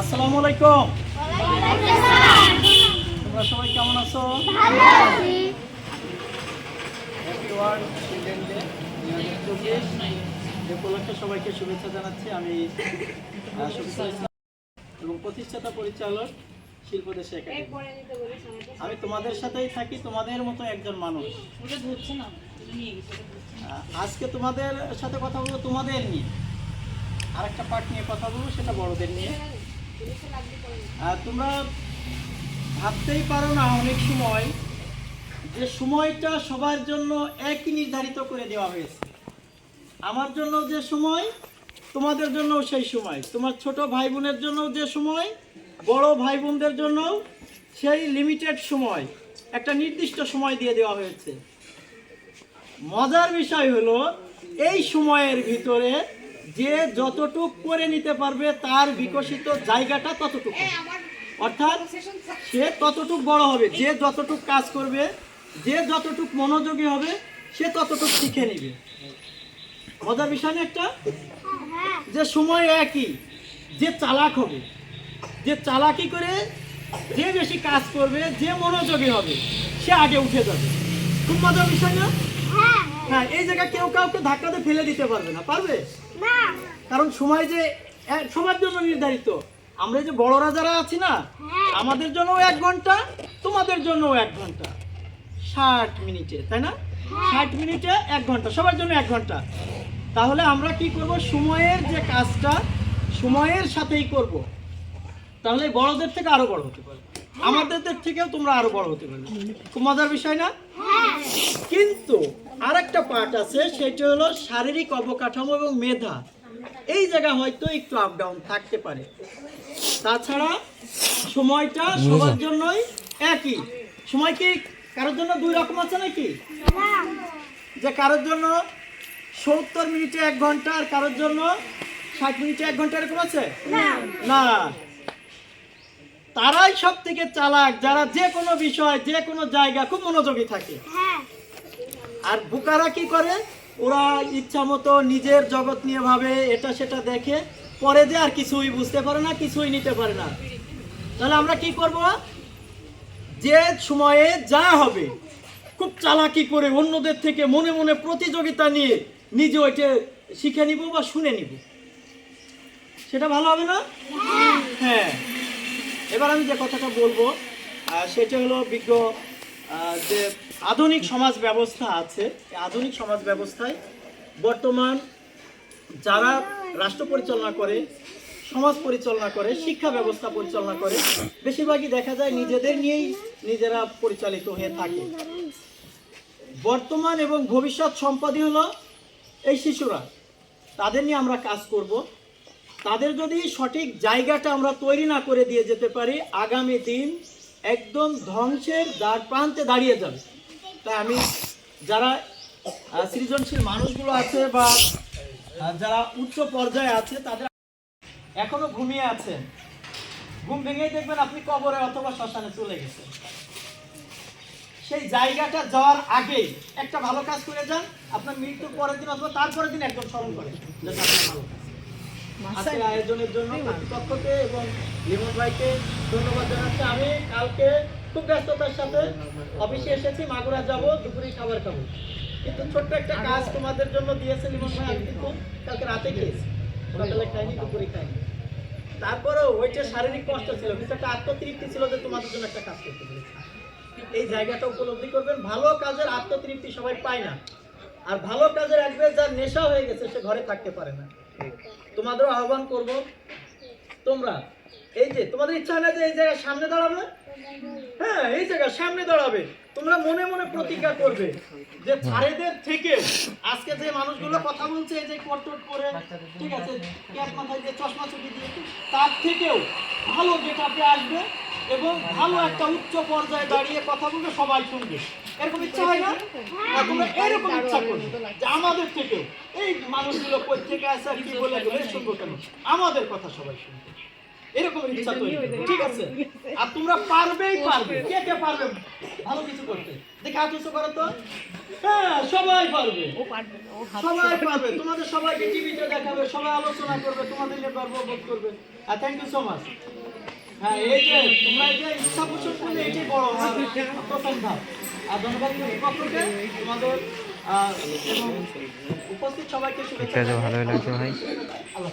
আসসালামু আলাইকুম তোমরা সবাই কেমন আছো? উপলক্ষে সবাইকে শুভেচ্ছা জানাচ্ছি। আমি এবং প্রতিষ্ঠাতা পরিচালক শিল্পদেশ একাডেমি। আমি তোমাদের সাথেই থাকি তোমাদের মতো একজন মানুষ। আজকে তোমাদের সাথে কথা বলব তোমাদের নিয়ে। আর একটা পার্ট নিয়ে কথা বলব সেটা বড়দের নিয়ে। আহ, তোমরা ভাবতেই পারো না অনেক সময় যে সময়টা সবার জন্য একই নির্ধারিত করে দেওয়া হয়েছে। আমার জন্য যে সময় তোমাদের জন্য সেই সময়। তোমার ছোট ভাই বোনের জন্য যে সময় বড় ভাই বোনদের জন্য সেই লিমিটেড সময় একটা নির্দিষ্ট সময় দিয়ে দেওয়া হয়েছে। মজার বিষয় হলো এই সময়ের ভিতরে যে যতটুক করে নিতে পারবে তার বিকশিত জায়গাটা ততটুকু। অর্থাৎ সে ততটুক বড় হবে যে যতটুক কাজ করবে যে যতটুক মনোযোগী হবে সে ততটুক শিখে নিবে। মজার বিষয় না একটা? যে সময় একই যে চালাক হবে যে চালাকি করে যে বেশি কাজ করবে যে মনোযোগী হবে সে আগে উঠে যাবে। খুব মজার বিষয় না? হ্যাঁ এই জায়গায় কেউ কাউকে ধাক্কাতে ফেলে দিতে পারবে না পারবে? কারণ সময় যে সবার জন্য নির্ধারিত। আমরা যে বড়রা যারা আছি না আমাদের জন্য এক ঘণ্টা তোমাদের জন্য এক ঘণ্টা। ষাট মিনিটে তাই না? ষাট মিনিটে এক ঘণ্টা সবার জন্য এক ঘণ্টা। তাহলে আমরা কি করব? সময়ের যে কাজটা সময়ের সাথেই করব। তাহলে বড়দের থেকে আরও বড় হতে পারবে। আমাদের থেকেও তোমরা আরও বড় হতে পারবে। খুব মজার বিষয় না? কিন্তু আরেকটা পার্ট আছে সেটা হলো শারীরিক অবকাঠামো এবং মেধা। এই জায়গা হয়তো একটু আপ ডাউন থাকতে পারে। তাছাড়া সময়টা সবার জন্যই একই। সময় কি কারোর জন্য দুই রকম আছে নাকি? যে কারোর জন্য সত্তর মিনিটে এক ঘণ্টা আর কারোর জন্য ষাট মিনিটে এক ঘণ্টা এরকম আছে? না। তারাই সব থেকে চালাক যারা যে কোনো বিষয় যে কোনো জায়গা খুব মনোযোগী থাকে। আর বুকারা কি করে? ওরা ইচ্ছা মতো নিজের জগৎ নিয়ে ভাবে এটা সেটা দেখে পরে যে আর কিছুই বুঝতে পারে না কিছুই নিতে পারে না। তাহলে আমরা কি করব? যে সময়ে যা হবে খুব চালাকি করে অন্যদের থেকে মনে মনে প্রতিযোগিতা নিয়ে নিজে ওইটা শিখে নিব বা শুনে নিব। সেটা ভালো হবে না? হ্যাঁ। এবার আমি যে কথাটা বলব সেটা হলো বিজ্ঞ যে আধুনিক সমাজ ব্যবস্থা আছে আধুনিক সমাজ ব্যবস্থায় বর্তমান যারা রাষ্ট্র পরিচালনা করে, সমাজ পরিচালনা করে, শিক্ষা ব্যবস্থা পরিচালনা করে, বেশিরভাগই দেখা যায় নিজেদের নিয়েই নিজেরা পরিচালিত হয়ে থাকে। বর্তমান এবং ভবিষ্যৎ সম্পাদী হলো এই শিশুরা। তাদের নিয়ে আমরা কাজ করব। তাদের যদি সঠিক জায়গাটা আমরা তৈরি না করে দিয়ে যেতে পারি, আগামী দিন একদম ধ্বংসের দ্বার প্রান্তে দাঁড়িয়ে যাবে। তাই আমি যারা সৃজনশীল মানুষগুলো আছে বা যারা উচ্চ পর্যায়ে আছে, তাদের এখনও ঘুমিয়ে আছেন ঘুম ভেঙেই দেখবেন আপনি কবরে অথবা শ্মশানে চলে গেছেন। সেই জায়গাটা যাওয়ার আগেই একটা ভালো কাজ করে যান, আপনার মৃত্যুর পরের দিন অথবা তারপরের দিন একদম স্মরণ করেন, যাতে আপনার ভালো আজকের আয়োজনের জন্য কর্তৃপক্ষকে এবং লিমন ভাইকে ধন্যবাদ জানাচ্ছি। আমি কালকে খুব ব্যস্ততার সাথে অফিসে এসেছি মাগুরা যাব দুপুরে খাবার খাব। কিন্তু ছোট্ট একটা কাজ তোমাদের জন্য দিয়েছে লিমন ভাই আমি কিন্তু কালকে রাতে খেয়েছি। সকালে খাইনি দুপুরে খাইনি। তারপরেও ওইটা শারীরিক কষ্ট ছিল কিন্তু একটা আত্মতৃপ্তি ছিল যে তোমাদের জন্য একটা কাজ করতে পেরেছি। এই জায়গাটা উপলব্ধি করবেন ভালো কাজের আত্মতৃপ্তি সবাই পায় না। আর ভালো কাজের একবার যার নেশা হয়ে গেছে সে ঘরে থাকতে পারে না। তোমাদেরও আহ্বান করব। তোমরা, এই যে, তোমাদের ইচ্ছা হয় না যে এই জায়গায় সামনে দাঁড়াবে? হ্যাঁ এই জায়গায় সামনে দাঁড়াবে। তোমরা মনে মনে প্রতিজ্ঞা করবে যে ছাড়েদের থেকে আজকে যে মানুষগুলো কথা বলছে, এই যে কোট করে, ঠিক আছে ক্যাপ মাথায় যে চশমা চুপি দিয়ে, তার থেকেও ভালো গেটাপে আসবে। এবং ভালো একটা উচ্চ পর্যায়ে দাঁড়িয়ে কথা বলবে সবাই শুনবে। এরকম ইচ্ছা হয় না? তোমরা এরকম ইচ্ছা করবে। যে আমাদের থেকেও এই মানুষগুলো থেকে আসে আর কি বলে গেলে শুনব কেন? আমাদের কথা সবাই শুনবে। এরকম ইচ্ছা তৈরি ঠিক আছে? আর তোমরা পারবেই পারবে কে কে পারবে? ভালো কিছু করতে। দেখে হাত উঁচু করো তো। হ্যাঁ সবাই পারবে। সবাই পারবে। তোমাদের সবাইকে টিভিতে দেখাবে সবাই আলোচনা করবে তোমাদের নিয়ে গর্ব বোধ করবে। আর থ্যাংক ইউ সো মাচ হ্যাঁ এই যে তোমরা এই যে ইচ্ছা পোষণ করলে এটাই বড় প্রথম ধাপ। আর ধন্যবাদ তোমাদের উপস্থিত সবাইকে শুভেচ্ছা ভালোই লাগছে ভাই। আল্লাহ।